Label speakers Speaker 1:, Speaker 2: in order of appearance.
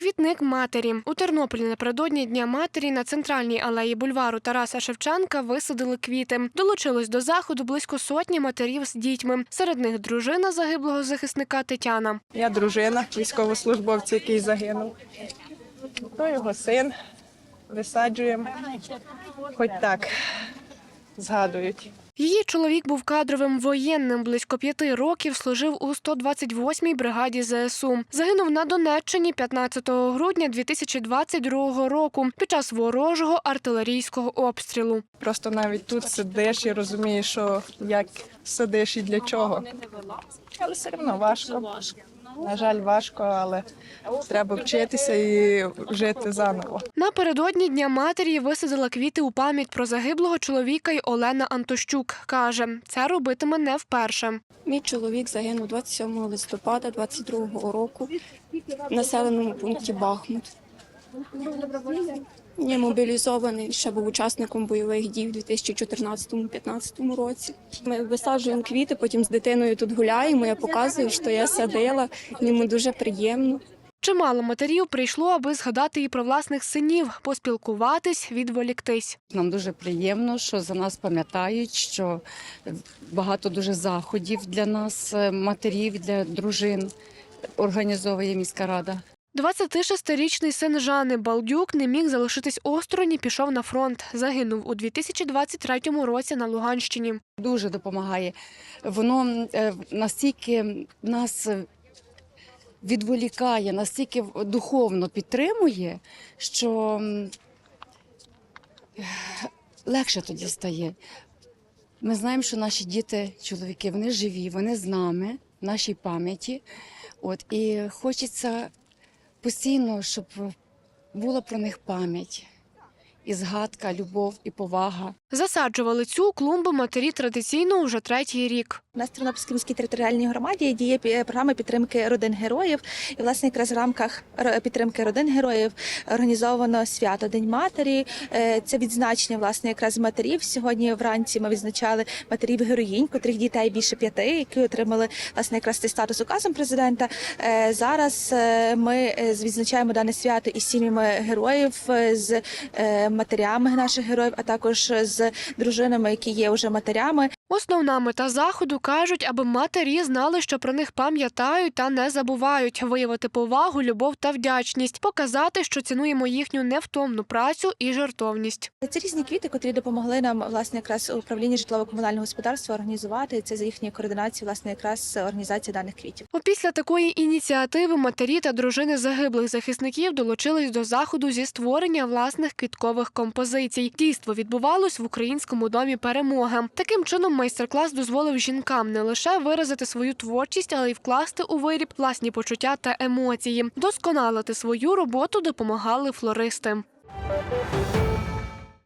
Speaker 1: Квітник матері у Тернополі напередодні Дня матері на центральній алеї бульвару Тараса Шевченка висадили квіти. Долучилось до заходу близько сотні матерів з дітьми. Серед них дружина загиблого захисника Тетяна.
Speaker 2: Я дружина військовослужбовця, який загинув. То його син. Висаджуємо. Хоч так згадують.
Speaker 1: Її чоловік був кадровим воєнним. Близько п'яти років служив у 128-й бригаді ЗСУ. Загинув на Донеччині 15 грудня 2022 року під час ворожого артилерійського обстрілу.
Speaker 2: Просто навіть тут сидиш і розумієш, що як сидиш і для чого. Але все одно важко. На жаль, важко, але треба вчитися і жити заново.
Speaker 1: Напередодні Дня матері висадила квіти у пам'ять про загиблого чоловіка й Олена Антощук. Каже, це робитиме не вперше.
Speaker 3: Мій чоловік загинув 27 листопада 22 року в населеному пункті Бахмут. Я мобілізований, ще був учасником бойових дій в 2014-2015 році. Ми висаджуємо квіти, потім з дитиною тут гуляємо. Я показую, що я садила. Йому дуже приємно.
Speaker 1: Чимало матерів прийшло, аби згадати і про власних синів, поспілкуватись, відволіктись.
Speaker 4: Нам дуже приємно, що за нас пам'ятають, що багато дуже заходів для нас, е, матерів, для дружин організовує міська рада.
Speaker 1: 26-річний син Жани Балдюк не міг залишитись осторонь і пішов на фронт. Загинув у 2023 році на Луганщині.
Speaker 4: Дуже допомагає. Воно е, настільки нас е, відволікає, настільки духовно підтримує, що легше тоді стає. Ми знаємо, що наші діти, чоловіки, вони живі, вони з нами, в нашій пам'яті. От, і хочеться постійно, щоб була про них пам'ять, і згадка, любов і повага.
Speaker 1: Засаджували цю клумбу матері традиційно уже третій рік.
Speaker 5: У нас Тернопільській міській територіальній громаді діє пі- програма підтримки родин героїв. І власне якраз в рамках підтримки родин героїв організовано свято День матері. Е, Це відзначення власне якраз матерів. Сьогодні вранці ми відзначали матерів героїнь, котрих дітей більше п'яти, які отримали власне якраз цей статус указом президента. Е, Зараз е, ми е, відзначаємо дане свято із сім'ями героїв, е, з е, матерями наших героїв, а також з дружинами, які є вже матерями.
Speaker 1: Основна мета заходу кажуть, аби матері знали, що про них пам'ятають та не забувають, виявити повагу, любов та вдячність, показати, що цінуємо їхню невтомну працю і жертовність.
Speaker 5: Це різні квіти, котрі допомогли нам власне якраз управління житлово-комунального господарства організувати це за їхньою координацією, власне, якраз організація даних квітів.
Speaker 1: Опісля такої ініціативи матері та дружини загиблих захисників долучились до заходу зі створення власних квіткових композицій. Дійство відбувалось в українському домі перемоги. Таким чином, майстер-клас дозволив жінкам не лише виразити свою творчість, але й вкласти у виріб власні почуття та емоції. Досконалити свою роботу допомагали флористи.